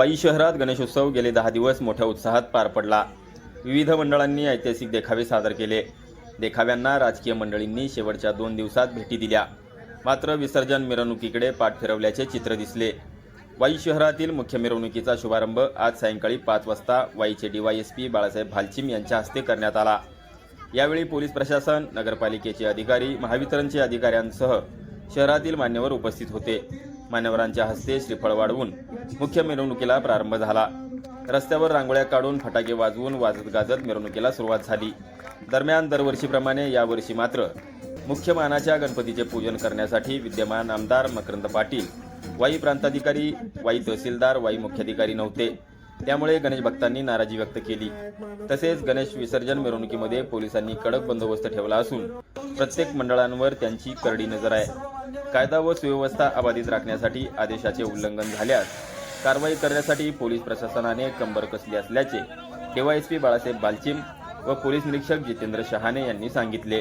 वाई शहरात गणेशोत्सव गेले दहा दिवस मोठ्या उत्साहात पार पडला. विविध मंडळांनी ऐतिहासिक देखावे सादर केले. देखाव्यांना राजकीय मंडळींनी शेवटच्या दोन दिवसात भेटी दिल्या. मात्र विसर्जन मिरवणुकीकडे पाठ फिरवल्याचे चित्र दिसले. वाई शहरातील मुख्य मिरवणुकीचा शुभारंभ आज सायंकाळी पाच वाजता वाईचे डीवायएसपी बाळासाहेब भालचिम यांच्या हस्ते करण्यात आला. यावेळी पोलीस प्रशासन नगरपालिकेचे अधिकारी महावितरणचे अधिकाऱ्यांसह शहरातील मान्यवर उपस्थित होते. मान्यवरांच्या हस्ते श्रीफळ वाढवून मुख्य मिरवणुकीला प्रारंभ झाला. रस्त्यावर रांगोळ्या काढून फटाके वाजवून वाजत गाजत मिरवणुकीला सुरुवात झाली. दरम्यान दरवर्षीप्रमाणे यावर्षी मात्र मुख्य मानाच्या गणपतीचे पूजन करण्यासाठी विद्यमान आमदार मकरंद पाटील वाई प्रांताधिकारी वाई तहसीलदार वाई मुख्याधिकारी नव्हते. त्यामुळे गणेश भक्तांनी नाराजी व्यक्त केली. तसेच गणेश विसर्जन मिरवणुकीमध्ये पोलिसांनी कडक बंदोबस्त ठेवला असून प्रत्येक मंडळांवर त्यांची करडी नजर आहे. कायदा व सुव्यवस्था अबाधित राखण्यासाठी आदेशाचे उल्लंघन झाल्यास कारवाई करण्यासाठी पोलीस प्रशासनाने कंबर कसली असल्याचे डीवायएसपी बाळासाहेब बालचिम व पोलीस निरीक्षक जितेंद्र शहाणे यांनी सांगितले.